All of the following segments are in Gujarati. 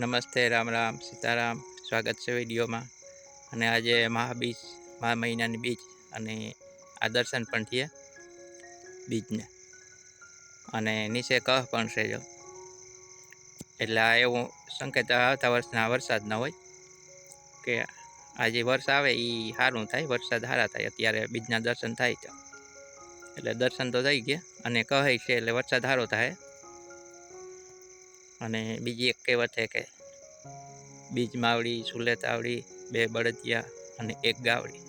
નમસ્તે, રામ રામ, સીતારામ. સ્વાગત છે વિડીયોમાં. અને આજે મહાબીજ, મહા મહિનાની બીજ અને આ દર્શન પણ થયા બીજને. અને નીચે કહ પણ છે જો. એટલે આ એવું સંકેત આવતા વર્ષના વરસાદના હોય કે આજે વર્ષ આવે એ સારું થાય, વરસાદ સારા થાય. અત્યારે બીજના દર્શન થાય તો. એટલે દર્શન તો થઈ ગયા અને કહે છે એટલે વરસાદ સારો થાય. અને બીજી એક કહેવત છે કે બીજ માવડી સુલેતાવડી બે બળદિયા અને એક ગાવડી.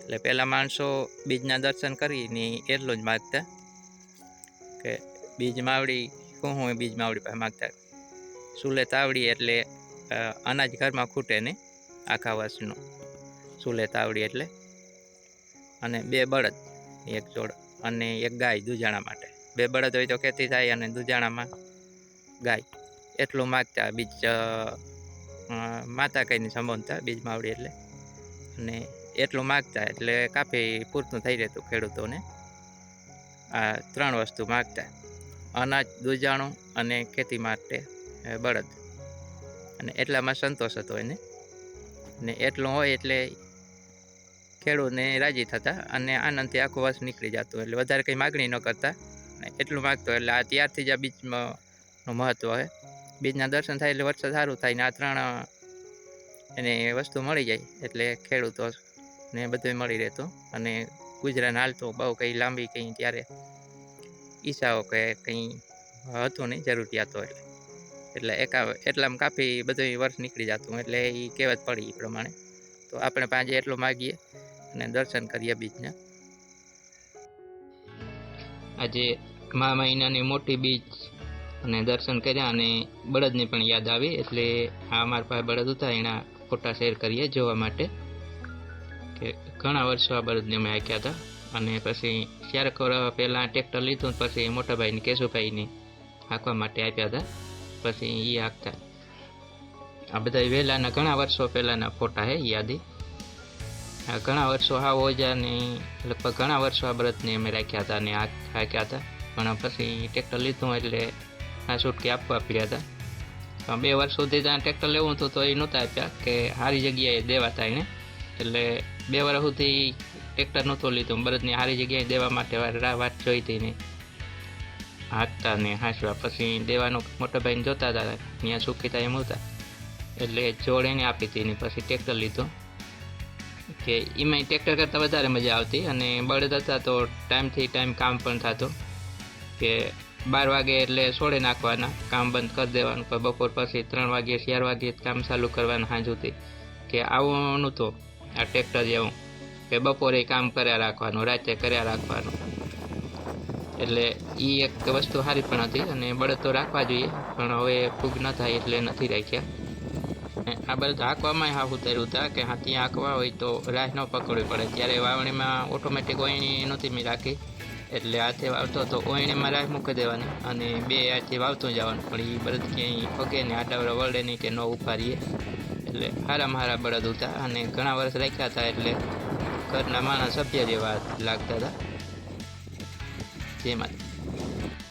એટલે પહેલાં માણસો બીજના દર્શન કરીને એટલું જ માગતા કે બીજ માવડી શું હું બીજ માવડી પાસે માગતા. સુલેત તાવડી એટલે અનાજ ઘરમાં ખૂટે નહીં આખા વર્ષનું. સુલેત તાવડી એટલે અને બે બળદ એક જોડ અને એક ગાય દુજાણા માટે. બે બળદ હોય તો ખેતી થાય અને દુજાણામાં ગાય. એટલું માગતા બીજ માતા કહીને સંબોધતા, બીજ માવડી એટલે. અને એટલું માગતા એટલે કાફી પૂરતું થઈ રહેતું ખેડૂતોને. આ ત્રણ વસ્તુ માગતા. અનાજ, દુજાણું અને ખેતી માટે બળદ. અને એટલામાં સંતોષ હતો એને. ને એટલું હોય એટલે ખેડૂતને રાજી થતા અને આનંદથી આખું વર્ષ નીકળી જતું. એટલે વધારે કંઈ માગણી ન કરતા. એટલું માગતો એટલે આ ત્યારથી જ આ બીજમાં મહત્ત્વ છે બીજના દર્શન થાય એટલે વરસાદ સારું થાય ને આ ત્રણ, એને વસ્તુ મળી જાય એટલે ખેડૂતો ને બધું મળી રહેતું. અને ગુજરાન હાલતું બહુ કંઈ લાંબી કંઈ ત્યારે ઈચ્છાઓ કે કંઈ હતું નહીં, જરૂરિયાતો એટલે. એટલે એકા, એટલામાં કાફી બધું વર્ષ નીકળી જતું, એટલે એ કહેવત પડી એ પ્રમાણે. તો આપણે પાંચે એટલું માગીએ અને દર્શન કરીએ બીજના. આજે મા મહિનાની મોટી બીજ અને દર્શન કર્યા અને બળદની પણ યાદ આવી, એટલે આ મારા પાસે બળદ હતા, એના ફોટા શેર કરીએ જોવા માટે. કે ઘણા વર્ષો આ બળદને અમે હાંક્યા હતા. અને પછી ચાર વર્ષ પહેલાં ટ્રેક્ટર લીધું પછી મોટાભાઈને, કેશુભાઈને હાંકવા માટે આપ્યા હતા. પછી એ હાંકતા. આ બધા વહેલાના, ઘણા વર્ષો પહેલાંના ફોટા છે યાદી. આ ઘણા વર્ષો હા ઓજાને લગભગ ઘણા વર્ષો આ બળદને અમે રાખ્યા હતા અને હાંક્યા હતા. પણ પછી ટ્રેક્ટર લીધું એટલે આ છૂટકી આપવા પડ્યા હતા. પણ બે વર્ષ સુધી ત્યાં ટ્રેક્ટર લેવું હતું તો એ નહોતા આપ્યા કે સારી જગ્યાએ દેવાતા એને એટલે બે વર્ષ સુધી ટ્રેક્ટર નહોતું લીધું. બળદની સારી જગ્યાએ દેવા માટે રાહ વાત જોઈ હતી ને. હાંકતા ને હાંસવા. પછી દેવાનું મોટા ભાઈને જોતા હતા. ત્યાં સુખી થાય એમ હતા. એટલે જોડ એને આપી હતી ને પછી ટ્રેક્ટર લીધું. કે એમાં ટ્રેક્ટર કરતાં વધારે મજા આવતી અને બળદ હતા તો ટાઈમથી ટાઈમ કામ પણ થતું. કે બાર વાગે એટલે છોડે નાખવાના, કામ બંધ કરી દેવાનું પણ બપોર પછી ત્રણ વાગે, ચાર વાગે કામ ચાલુ કરવાનું સુધી. કે આવું તો આ ટ્રેક્ટર જેવું, કે બપોરે કામ કર્યા રાખવાનું, રાતે કર્યા રાખવાનું. એટલે એ એક વસ્તુ સારી પણ હતી અને બળદ તો રાખવા જોઈએ, પણ હવે ફૂગ ન થાય એટલે નથી રાખ્યા. આ બળદ હાંકવામાં હા ઉતાર્યું હતા કે હાથી હાંકવા હોય તો રાહ ન પકડવી પડે. ત્યારે વાવણીમાં ઓટોમેટિક ઓયણી નહોતી મેં રાખી. એટલે હાથે વાવતો તો ઓયણીમાં રાહ મૂકી દેવાની અને બે હાથે વાવતું જવાનું. પણ એ બળદ ક્યાંય પગે ને આડાવડા વળે નહીં કે ન ઉપાડીએ. એટલે સારામાં સારા બળદ હતા અને ઘણા વર્ષ રાખ્યા હતા એટલે ઘરના માણસ સભ્ય જેવા લાગતા હતા. જેમાં